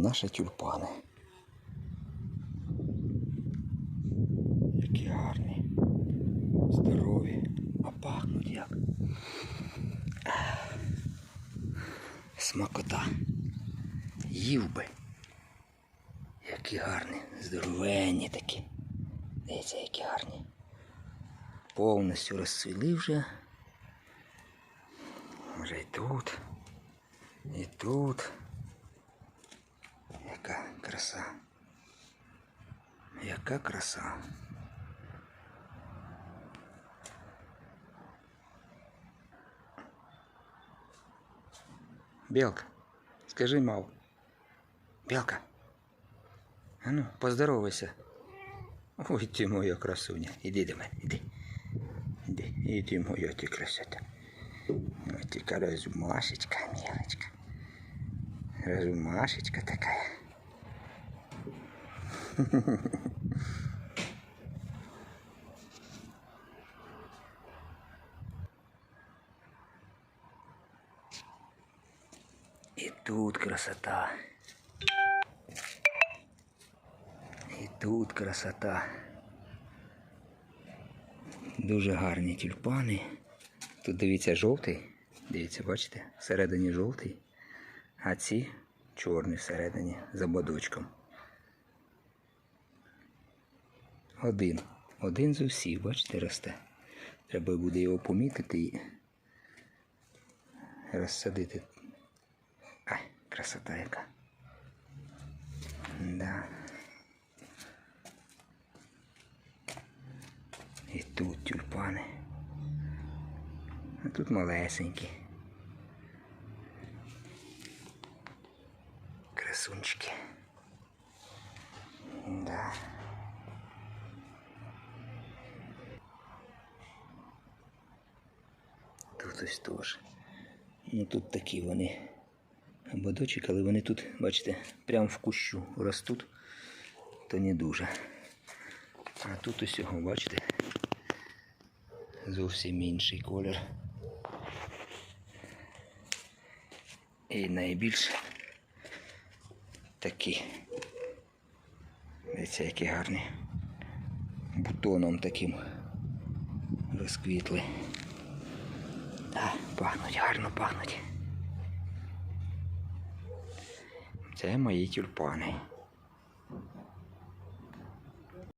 наші тюльпани. Які гарні, здорові, а пахнуть як. Смакота. Їв би. Які гарні, здоровенні такі. Дивіться, які гарні. Повністю розцвіли вже. Вже і тут. І тут. Яка краса. Яка краса. Белка, скажи мав. Белка. А ну, поздоровайся. Ой, ти моя красуня. Іди до мене, іди. Іди, іди, моя ти красота. Ой, ти разумашечка, мелочка. Разумашечка такая. І тут красота. І тут красота. Дуже гарні тюльпани. Тут дивіться жовтий. Дивіться, бачите? Всередині жовтий. А ці чорні всередині за бодочком. Один. Один з усіх, бачите, росте. Треба буде його помітити і розсадити. Ай, красота яка. Да. І тут тюльпани. А тут малесенькі. Красунчики. Да. Тут теж. Ну тут такі вони ободочок, але вони тут, бачите, прямо в кущу ростуть, то не дуже. А тут усього, бачите, зовсім інший колір. І найбільш такі. Дивіться, які гарні. Бутоном таким розквітли. Пахнуть, гарно пахнуть. Це мої тюльпани.